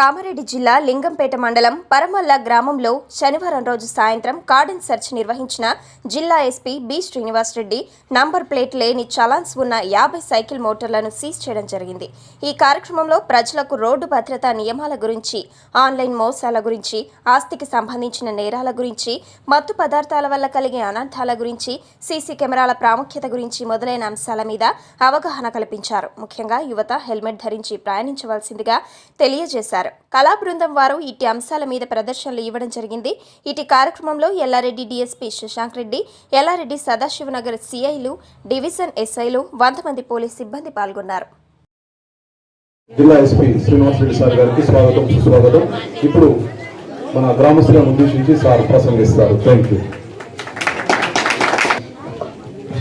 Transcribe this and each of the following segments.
కామారెడ్డి జిల్లా లింగంపేట మండలం పరమల్ల గ్రామంలో శనివారం రోజు సాయంత్రం కార్డన్ సెర్చ్ నిర్వహించిన జిల్లా SP B Srinivas Reddy number plate challans challans ఉన్న యాభై సైకిల్ మోటార్లను సీజ్ చేయడం జరిగింది. ఈ కార్యక్రమంలో ప్రజలకు రోడ్డు భద్రతా నియమాల గురించి ఆన్లైన్ మోసాల గురించి ఆస్తికి సంబంధించిన నేరాల గురించి మత్తు పదార్థాల వల్ల కలిగే అనర్థాల గురించి సీసీ కెమెరాల ప్రాముఖ్యత గురించి మొదలైన అంశాల మీద అవగాహన కల్పించారు. ముఖ్యంగా యువత హెల్మెట్ ధరించి ప్రయాణించవలసిందిగా తెలియజేశారు. కళా బృందం వారు ఇటు అంశాల మీద ప్రదర్శనలు ఇవ్వడం జరిగింది. ఇటు కార్యక్రమంలో ఎల్లారెడ్డి డీఎస్పీ శశాంక్ రెడ్డి ఎల్లారెడ్డి సదాశివనగర్ సిఐలు డివిజన్ ఎస్ఐలు వంద మంది పోలీస్ సిబ్బంది పాల్గొన్నారు. జిల్లా ఎస్పీ శ్రీనివాస్ రెడ్డి సార్ గారికి స్వాగతం సుస్వాగతం. ఇప్పుడు మన గ్రామస్తులను ఉద్దేశించి సార్ ప్రసంగిస్తారు. థ్యాంక్ యూ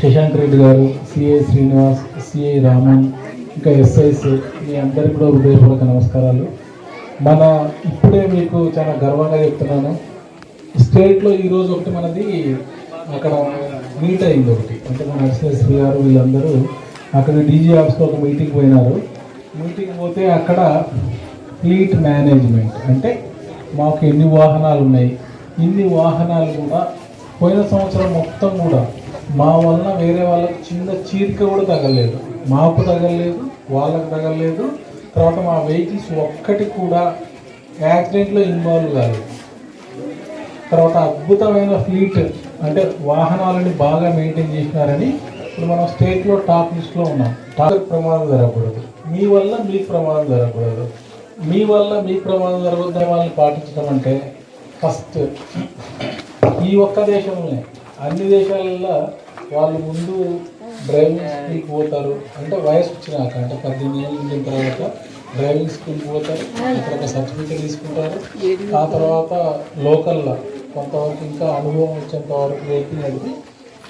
శశాంక్ రెడ్డి గారు సిఐ శ్రీనివాస్ సిఐ రామన్ ఇంకా ఎస్ఐస్ మీ అందరికీ కూడా హృదయపూర్వక నమస్కారాలు. మన ఇప్పుడే మీకు చాలా గర్వంగా చెప్తున్నాను. స్టేట్లో ఈరోజు ఒకటి మనది అక్కడ మీట్ అయింది ఒకటి. అంటే మన ఎస్ఎస్పీ గారు వీళ్ళందరూ అక్కడ డీజీ ఆఫీస్లో ఒక మీటింగ్ పోయినారు. మీటింగ్ పోతే అక్కడ ఫ్లీట్ మేనేజ్మెంట్ అంటే మాకు ఎన్ని వాహనాలు ఉన్నాయి ఇన్ని వాహనాలు కూడా పోయిన సంవత్సరం మొత్తం కూడా మా వలన వేరే వాళ్ళకు చిన్న చీరిక కూడా తగలలేదు. మాకు తగలలేదు వాళ్ళకు తగలలేదు తర్వాత మా వెహికల్స్ ఒక్కటి కూడా యాక్సిడెంట్లో ఇన్వాల్వ్ కాలేదు. తర్వాత అద్భుతమైన ఫ్లీట్ అంటే వాహనాలని బాగా మెయింటైన్ చేసినారని ఇప్పుడు మనం స్టేట్లో టాప్ లిస్ట్లో ఉన్నాం. టాప్ ప్రమాదం జరగకూడదు. మీ వల్ల మీకు ప్రమాదం జరగకూడదు. మీ వల్ల మీకు ప్రమాదం జరగద్దు వాళ్ళని పాటించడం అంటే ఫస్ట్ ఈ ఒక్క దేశంలోనే అన్ని దేశాలలో వాళ్ళు ముందు డ్రైవింగ్ స్కూల్కి పోతారు. అంటే వయసు వచ్చినాక అంటే పద్దెనిమిది ఏళ్ళు ఉండిన తర్వాత డ్రైవింగ్ స్కూల్కి పోతారు. అక్కడ ఒక సర్టిఫికేట్ తీసుకుంటారు. ఆ తర్వాత లోకల్లో కొంతవరకు ఇంకా అనుభవం వచ్చేంత వరకు వెహికల్ నడిపి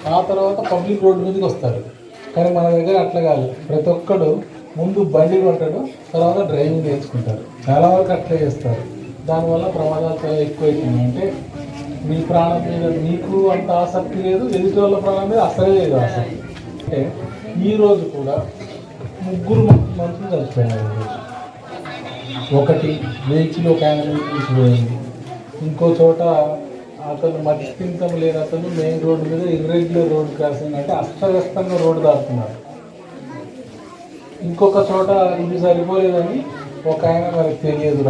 ఆ తర్వాత పబ్లిక్ రోడ్డు మీదకి వస్తారు. కానీ మన దగ్గర అట్లా కాదు. ప్రతి ఒక్కడు ముందు బండి కొంటాడు తర్వాత డ్రైవింగ్ నేర్చుకుంటారు. చాలా వరకు అట్లే చేస్తారు. దానివల్ల ప్రమాదాలు చాలా ఎక్కువైపోయినాయి అంటే మీ ప్రాణం మీద మీకు అంత ఆసక్తి లేదు ఎదుటి వాళ్ళ ప్రాణం మీద అసలే లేదు ఆసక్తి. అంటే ఈరోజు కూడా ముగ్గురు మంత్రులు చనిపోయినారు ఒకటి వెహికల్ ఒక ఆయన తీసిపోయింది. ఇంకో చోట అతను మధ్యస్థితం లేని అతను మెయిన్ రోడ్డు మీద ఇర్రెగ్యులర్ రోడ్ క్రాసింగ్ అంటే అస్తవ్యస్తంగా రోడ్డు దాటుతున్నారు. ఇంకొక చోట ఇది సరిపోలేదని ఒక ఆయన మనకు తెలియదురా.